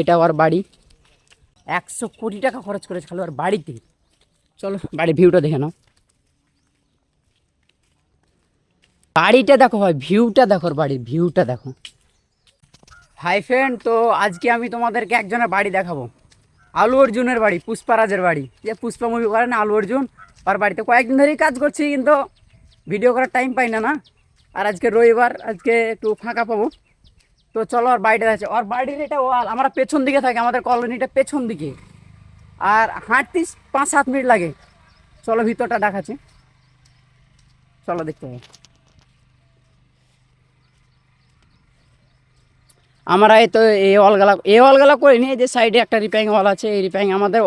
এটা ওর বাড়ি। একশো কোটি টাকা খরচ করেছে খালি ওর বাড়িতে। চলো বাড়ির ভিউটা দেখে নাও। বাড়িটা দেখো ভাই ভিউটা দেখো বাড়ির ভিউটা দেখো। হাই ফ্রেন্ড তো আজকে আমি তোমাদেরকে একজনের বাড়ি দেখাবো। আলু অর্জুনের বাড়ি পুষ্পারাজের বাড়ি। যে পুষ্পা মুভি করে না আলু অর্জুন ওর বাড়িতে কয়েকদিন ধরেই কাজ করছি কিন্তু ভিডিও করার টাইম পাই না না। আর আজকে রবিবার আজকে একটু ফাঁকা পাবো। তো চলো ওর বাড়িটা আছে ওর বাড়ির এটা ওয়াল, আমরা পেছন দিকে থাকি, আমাদের কলোনিটা পেছন দিকে। আর হাঁটতে পাঁচ সাত মিনিট লাগে। চলো ভিতরটা দেখাচ্ছি। চলো দেখতে হবে আমরা এই তো এই অলগালা এই অলগালা করিনি, এই যে সাইডে একটা রিপেয়ারিং ওয়াল আছে, এই রিপেয়ারিং আমাদের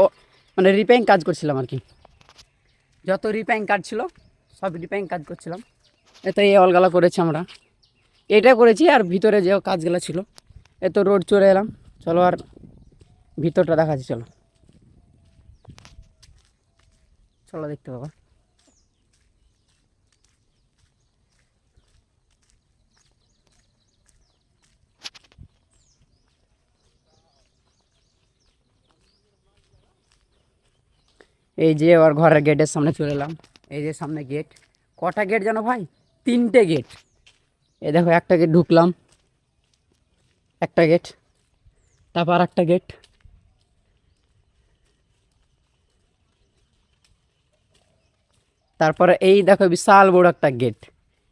মানে রিপেয়ারিং কাজ করছিলাম আর কি। যত রিপেয়ারিং কাজ ছিল, সব রিপেয়ারিং কাজ করছিলাম। এতো এই অলগালা করেছি আমরা। এটা করেছি আর ভিতরে যে কাজগুলো ছিল, এ তো রোড চলে এলাম। চলো আর ভিতরটা দেখাচ্ছি, চলো। চলো দেখতে পাবা। এই যে ওর ঘরের গেটের সামনে চলে এলাম। এই যে সামনে গেট। কটা গেট জানো ভাই? তিনটে গেট। এই দেখো, একটা গেট ঢুকলাম। একটা গেট তারপর একটা গেট তারপরে এই দেখো, বিশাল বড় একটা গেট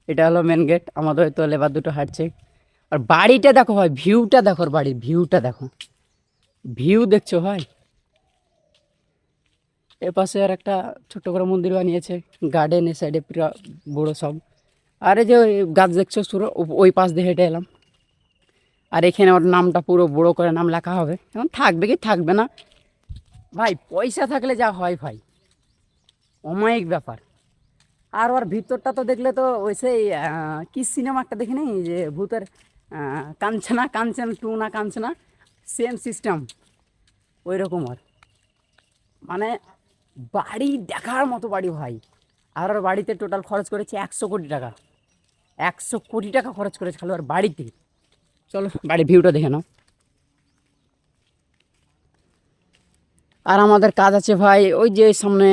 এটা হলো মেন গেট আমাদের হয়তো লেবার দুটো হাঁটছে। আর বাড়িটা দেখো ভাই ভিউটা দেখো বাড়ির ভিউটা দেখো। ভিউ দেখছ ভাই? এ পাশে আর একটা ছোট্ট করে মন্দির বানিয়েছে। গার্ডেন এ সাইডে পুরো বড়ো সব। আর এই যে গাছ দেখছ শুরু ওই পাশ দিয়ে হেঁটে এলাম। আর এখানে ওর নামটা পুরো বড়ো করে নাম লেখা হবে। এখন থাকবে কি থাকবে না? ভাই, পয়সা থাকলে যা হয় ভাই। অমায়িক ব্যাপার। আর ওর ভিতরটা তো দেখলে তো ওই সেই কি সিনেমা একটা দেখে নেই যে ভূতের কাঞ্চনা, কাঞ্চন টু না কাঞ্চনা সেম সিস্টেম ওই রকম আর মানে বাড়ি দেখার মতো বাড়ি ভাই। আর ওর বাড়িতে টোটাল খরচ করেছে একশো কোটি টাকা। একশো কোটি টাকা খরচ করেছে খালি ওর বাড়িতে। চলো, বাড়ির ভিউটা দেখে নাও। আর আমাদের কাজ আছে ভাই, ওই যে সামনে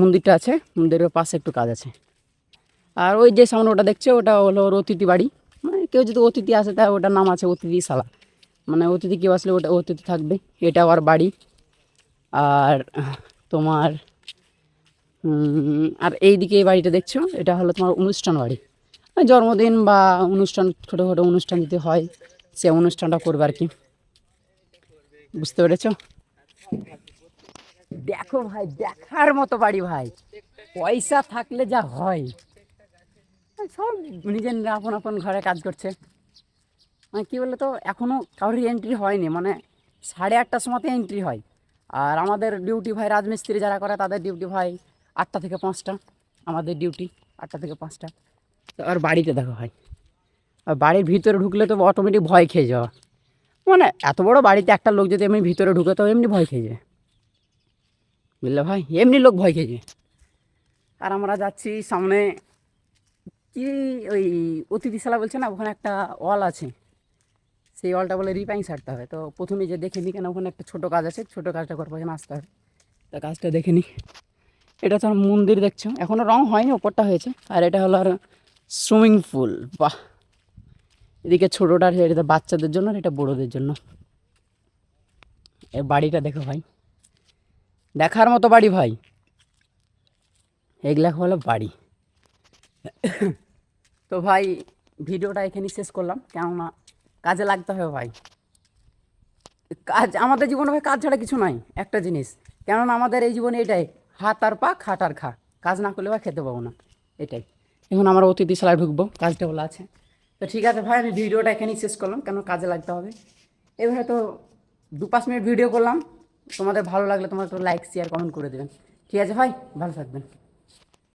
মন্দিরটা আছে, মন্দিরের পাশে একটু কাজ আছে। আর ওই যে সামনে ওটা দেখছ, ওটা হলো ওর অতিথি বাড়ি। মানে কেউ যদি অতিথি আসে তাই ওটার নাম আছে অতিথি শালা। মানে অতিথি কেউ আসলে ওটা অতিথি থাকবে এটা ওর বাড়ি। আর তোমার আর এই দিকে এই বাড়িটা দেখছ, এটা হলো তোমার অনুষ্ঠান বাড়ি। জন্মদিন বা অনুষ্ঠান ছোটো ছোটো অনুষ্ঠান যদি হয়, সে অনুষ্ঠানটা করবে আর কি। বুঝতে পেরেছ? দেখো ভাই, দেখার মতো বাড়ি ভাই। পয়সা থাকলে যা হয়। সব নিজের আপন আপন ঘরে কাজ করছে। মানে কী বলতো এখনও কারোর এন্ট্রি হয়নি। মানে সাড়ে আটটার সময়তে এন্ট্রি হয়। আর আমাদের ডিউটি ভাই, রাজমিস্ত্রি যারা করে, তাদের ডিউটি ভাই আটটা থেকে পাঁচটা। আমাদের ডিউটি আটটা থেকে পাঁচটা। আর বাড়িতে দেখো ভাই আর বাড়ির ভিতরে ঢুকলে তো অটোমেটিক ভয় খেয়ে যাওয়া। মানে এত বড় বাড়িতে একটা লোক যদি এমনি ভিতরে ঢুকে তো এমনি ভয় খেয়ে যায়। বুঝলে ভাই? এমনি লোক ভয় খেয়ে যায়। আর আমরা যাচ্ছি সামনে কি ওই অতিথিশালা বলছে না, ওখানে একটা ওয়াল আছে। সেই ওয়ালটা বলে রিপাইং সারতে হবে। তো প্রথমে যে দেখে নিই কেন, ওখানে একটা ছোটো কাজ আছে, ছোটো কাজটা করব এখানে আসতে হবে। তা কাজটা দেখে নিই এটা তো মন্দির দেখছ। এখনও রং হয়নি, ওপরটা হয়েছে। আর এটা হলো আর সুইমিং পুল, বাহ। এদিকে ছোটোটা আছে এটা বাচ্চাদের জন্য আর এটা বড়োদের জন্য। এ বাড়িটা দেখো ভাই। দেখার মতো বাড়ি ভাই। এগুলা হলো বাড়ি। তো ভাই, ভিডিওটা এখানেই শেষ করলাম। কেননা কাজে লাগতে হবে ভাই। কাজ, আমাদের জীবনে ভাই কাজ ছাড়া কিছু নাই, একটা জিনিস। কেননা আমাদের এই জীবনে এটাই, হাত আর পা, খাট আর খা। কাজ না করলে ভাই খেতে পাবো না। এটাই। এখন আমার অতিথি সালায় ঢুকবো, কাজটা বলা আছে। তো ঠিক আছে ভাই, আমি ভিডিওটা এখানেই শেষ করলাম, কেন কাজে লাগতে হবে? এবারে তো দু পাঁচ মিনিট ভিডিও করলাম, তোমাদের ভালো লাগলে তোমরা একটু লাইক শেয়ার কমেন্ট করে দেবেন। ঠিক আছে ভাই, ভালো থাকবেন।